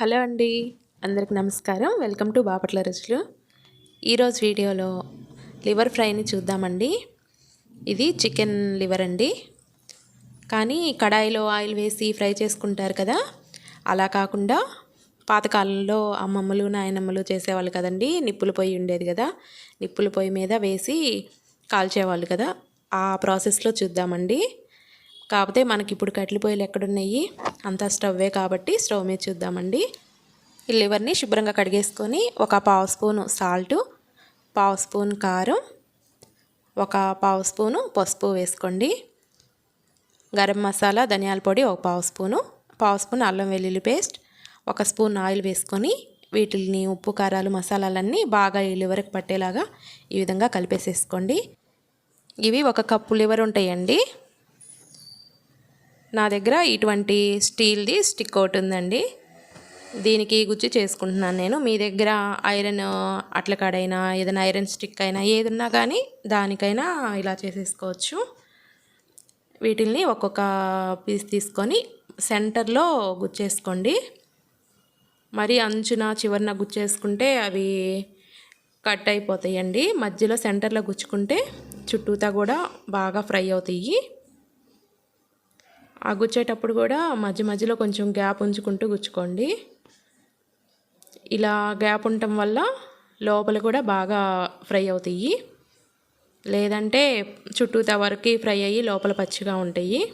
Hello అండి అందరికి నమస్కారం. వెల్కమ్ టు బాపట్ల రుచులు. ఈరోజు వీడియోలో లివర్ ఫ్రైని చూద్దామండి. ఇది చికెన్ లివర్ అండి. కానీ కడాయిలో ఆయిల్ వేసి ఫ్రై చేసుకుంటారు కదా అలా కాకుండా పాతకాలంలో అమ్మమ్మలు నాయనమ్మలు చేసేవాళ్ళు కదండి నిప్పుల పొయ్యి ఉండేది కదా నిప్పుల పొయ్యి మీద వేసి కాల్చేవాళ్ళు కదా ఆ ప్రాసెస్లో చూద్దామండి. కాకపోతే మనకి ఇప్పుడు కట్టెల పొయ్యిలు ఎక్కడున్నాయి? అంతా స్టవ్వే కాబట్టి స్టవ్ మీద చూద్దామండి. ఈ లివర్ని శుభ్రంగా కడిగేసుకొని ఒక పావు స్పూను సాల్టు పావు స్పూన్ కారం ఒక పావు స్పూను పసుపు వేసుకోండి. గరం మసాలా ధనియాల పొడి ఒక పావు స్పూను పావు స్పూన్ అల్లం వెల్లుల్లి పేస్ట్ ఒక స్పూన్ ఆయిల్ వేసుకొని వీటిని ఉప్పు కారాలు మసాలాలన్నీ బాగా ఈ లివర్కి పట్టేలాగా ఈ విధంగా కలిపేసేసుకోండి. ఇవి ఒక కప్పు లివర్ ఉంటాయండి. నా దగ్గర ఇటువంటి స్టీల్ది స్టిక్ ఒకటి ఉందండి. దీనికి గుచ్చి చేసుకుంటున్నాను నేను. మీ దగ్గర ఐరన్ అట్ల కాడైనా ఏదైనా ఐరన్ స్టిక్ అయినా ఏదన్నా కానీ దానికైనా ఇలా చేసేసుకోవచ్చు. వీటిల్ని ఒక్కొక్క పీస్ తీసుకొని సెంటర్లో గుచ్చేసుకోండి. మరి అంచున చివరిన గుచ్చేసుకుంటే అవి కట్ అయిపోతాయండి. మధ్యలో సెంటర్లో గుచ్చుకుంటే చుట్టూతా కూడా బాగా ఫ్రై అవుతాయి. ఆ గుచ్చేటప్పుడు కూడా మధ్య మధ్యలో కొంచెం గ్యాప్ ఉంచుకుంటూ గుచ్చుకోండి ఇలా గ్యాప్ ఉండటం వల్ల లోపల కూడా బాగా ఫ్రై అవుతాయి. లేదంటే చుట్టూతా వరకు ఫ్రై అయ్యి లోపల పచ్చిగా ఉంటాయి.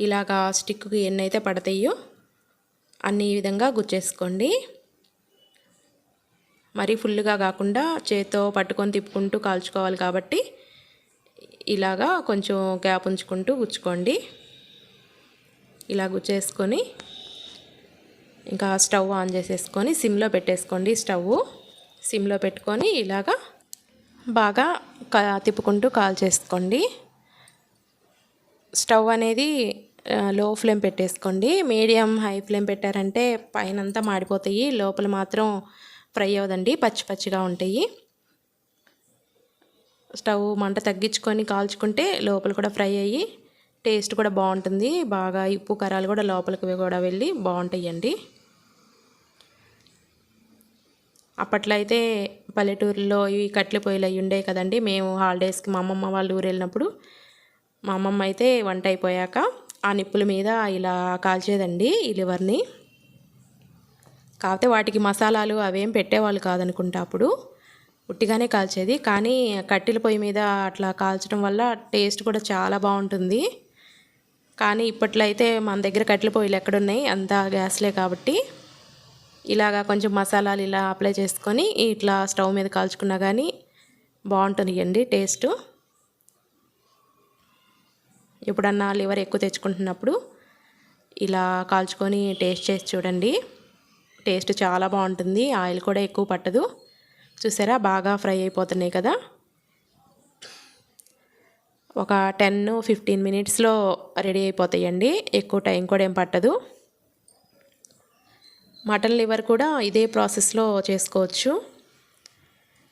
ఇలాగా స్టిక్కి ఎన్నైతే పడతాయో అన్ని విధంగా గుచ్చేసుకోండి. మరీ ఫుల్గా కాకుండా చేత్తో పట్టుకొని తిప్పుకుంటూ కాల్చుకోవాలి కాబట్టి ఇలాగా కొంచెం గ్యాప్ ఉంచుకుంటూ గుచ్చుకోండి. ఇలా గుచ్చేసుకొని ఇంకా స్టవ్ ఆన్ చేసేసుకొని సిమ్లో పెట్టేసుకోండి స్టవ్. సిమ్లో పెట్టుకొని ఇలాగా బాగా తిప్పుకుంటూ కాల్ చేసుకోండి. స్టవ్ అనేది లో ఫ్లేమ్ పెట్టేసుకోండి. మీడియం హై ఫ్లేమ్ పెట్టారంటే పైనంతా మాడిపోతాయి. లోపల మాత్రం ఫ్రై అవ్వదండి. పచ్చి పచ్చిగా ఉంటాయి. స్టవ్ మంట తగ్గించుకొని కాల్చుకుంటే లోపల కూడా ఫ్రై అయ్యి టేస్ట్ కూడా బాగుంటుంది. బాగా ఉప్పు కరాలు కూడా లోపలికి కూడా వెళ్ళి బాగుంటాయండి. అప్పట్లో అయితే పల్లెటూరులో ఇవి కట్ల పొయ్యిలు అవి ఉండే కదండి. మేము హాలిడేస్కి మా అమ్మమ్మ వాళ్ళ ఊరు వెళ్ళినప్పుడు మా అమ్మమ్మ అయితే వంట అయిపోయాక ఆ నిప్పుల మీద ఇలా కాల్చేదండి ఈ లివర్ని కాకపోతే వాటికి మసాలాలు అవేం పెట్టేవాళ్ళు కాదనుకుంటా అప్పుడు. ఉట్టిగానే కాల్చేది. కానీ కట్టెల పొయ్యి మీద అట్లా కాల్చడం వల్ల టేస్ట్ కూడా చాలా బాగుంటుంది. కానీ ఇప్పట్లో అయితే మన దగ్గర కట్టెల పొయ్యిలు ఎక్కడున్నాయి అంతా గ్యాస్లే కాబట్టి. ఇలాగా కొంచెం మసాలాలు ఇలా అప్లై చేసుకొని ఇట్లా స్టవ్ మీద కాల్చుకున్నా కానీ బాగుంటుంది అండి టేస్ట్. ఎప్పుడన్నా లివర్ ఎక్కువ తెచ్చుకుంటున్నప్పుడు ఇలా కాల్చుకొని టేస్ట్ చేసి చూడండి. టేస్ట్ చాలా బాగుంటుంది. ఆయిల్ కూడా ఎక్కువ పట్టదు. చూసారా? బాగా ఫ్రై అయిపోతున్నాయి కదా. ఒక టెన్ ఫిఫ్టీన్ మినిట్స్లో రెడీ అయిపోతాయండి. ఎక్కువ టైం కూడా ఏం పట్టదు. మటన్ లివర్ కూడా ఇదే ప్రాసెస్లో చేసుకోవచ్చు.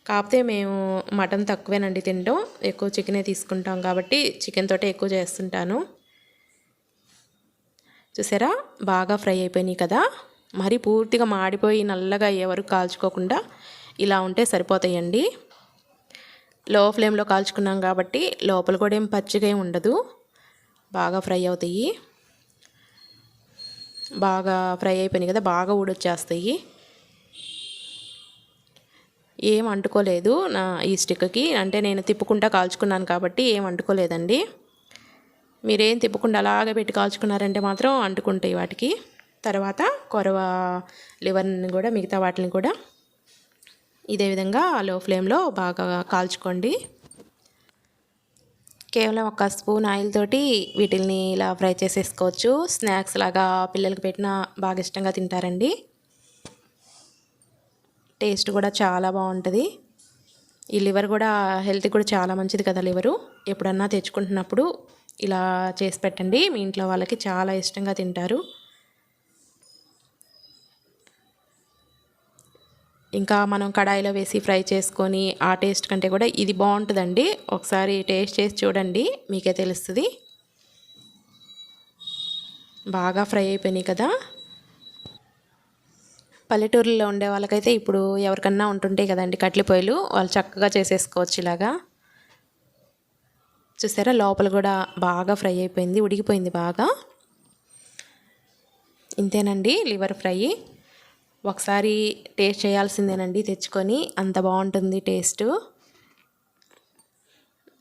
కాకపోతే మేము మటన్ తక్కువేనండి తింటాం ఎక్కువ చికెనే తీసుకుంటాం కాబట్టి చికెన్ తోటే ఎక్కువ చేస్తుంటాను. చూసారా? బాగా ఫ్రై అయిపోయినాయి కదా. మరి పూర్తిగా మాడిపోయి నల్లగా అయ్యే వరకు కాల్చుకోకుండా ఇలా ఉంటే సరిపోతాయండి. లో ఫ్లేమ్లో కాల్చుకున్నాం కాబట్టి లోపల కూడా ఏం పచ్చిగా ఏం ఉండదు. బాగా ఫ్రై అవుతాయి. బాగా ఫ్రై అయిపోయినాయి కదా బాగా ఊడొచ్చేస్తాయి. ఏం అంటుకోలేదు నా ఈ స్టిక్కి. అంటే నేను తిప్పుకుంటా కాల్చుకున్నాను కాబట్టి ఏం అంటుకోలేదండి. మీరేం తిప్పకుండా అలాగే పెట్టి కాల్చుకున్నారంటే మాత్రం అంటుకుంటాయి వాటికి. తర్వాత కొరవ లివర్ని కూడా మిగతా వాటిని కూడా ఇదే విధంగా లో ఫ్లేమ్లో బాగా కాల్చుకోండి. కేవలం ఒక స్పూన్ ఆయిల్ తోటి వీటిల్ని ఇలా ఫ్రై చేసేసుకోవచ్చు. స్నాక్స్ లాగా పిల్లలకి పెట్టినా బాగా ఇష్టంగా తింటారండి. టేస్ట్ కూడా చాలా బాగుంటుంది. ఈ లివర్ కూడా హెల్త్ కూడా చాలా మంచిది కదా లివరు. ఎప్పుడన్నా తెచ్చుకుంటున్నప్పుడు ఇలా చేసి పెట్టండి. మీ ఇంట్లో వాళ్ళకి చాలా ఇష్టంగా తింటారు. ఇంకా మనం కడాయిలో వేసి ఫ్రై చేసుకొని ఆ టేస్ట్ కంటే కూడా ఇది బాగుంటుందండి. ఒకసారి టేస్ట్ చేసి చూడండి మీకే తెలుస్తుంది. బాగా ఫ్రై అయిపోయినాయి కదా. పల్లెటూరులో ఉండే వాళ్ళకైతే ఇప్పుడు ఎవరికన్నా ఉంటుంటాయి కదండి కట్ల పొయ్యిలు వాళ్ళు చక్కగా చేసేసుకోవచ్చు ఇలాగా. చూసారా లోపల కూడా బాగా ఫ్రై అయిపోయింది ఉడికిపోయింది బాగా. ఇంతేనండి లివర్ ఫ్రై. ఒకసారి టేస్ట్ చేయాల్సిందేనండి తెచ్చుకొని. అంత బాగుంటుంది టేస్ట్.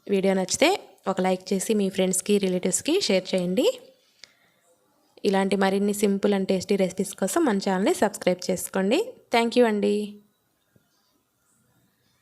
వీడియో నచ్చితే ఒక లైక్ చేసి మీ ఫ్రెండ్స్కి రిలేటివ్స్కి షేర్ చేయండి. ఇలాంటి మరిన్ని సింపుల్ అండ్ టేస్టీ రెసిపీస్ కోసం మన ఛానల్ని సబ్స్క్రైబ్ చేసుకోండి. థ్యాంక్ యూ అండి.